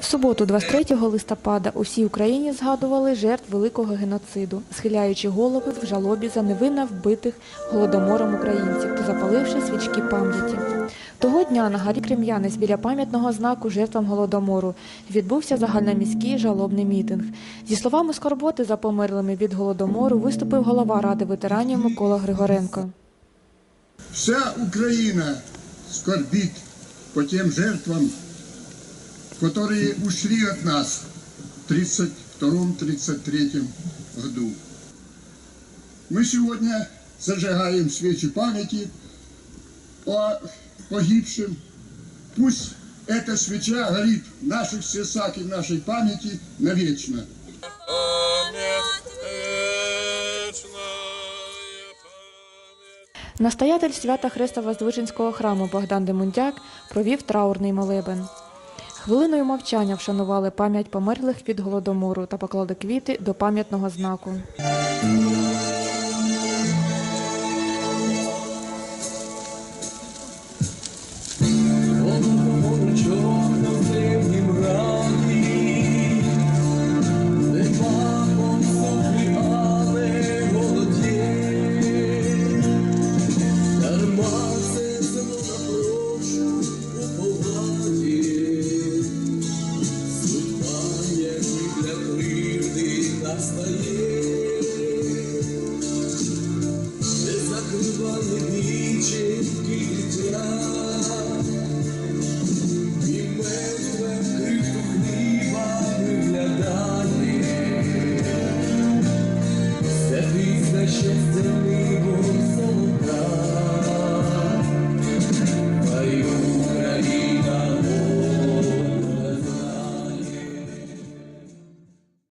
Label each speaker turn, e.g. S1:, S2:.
S1: В суботу, 23 листопада, у всій Україні згадували жертв великого геноциду, схиляючи голови в жалобі за невинно вбитих голодомором українців та запаливши свічки пам'яті. Того дня на горі Крем'янець біля пам'ятного знаку жертвам голодомору відбувся загальноміський жалобний мітинг. Зі словами скорботи за померлими від голодомору виступив голова ради ветеранів Микола Григоренко.
S2: Вся Украина скорбит по тем жертвам, которые ушли от нас в 1932-1933 году. Мы сегодня зажигаем свечи памяти о погибшем. Пусть эта свеча горит в наших сердцах и в нашей памяти навечно.
S3: Пам'ять вечная пам'ять.
S1: Настоятель свята Хрестово-Воздвиженського храму Богдан Демундяк провів траурний молебен. Хвилиною мовчання вшанували пам'ять померлих від голодомору та поклали квіти до пам'ятного знаку. just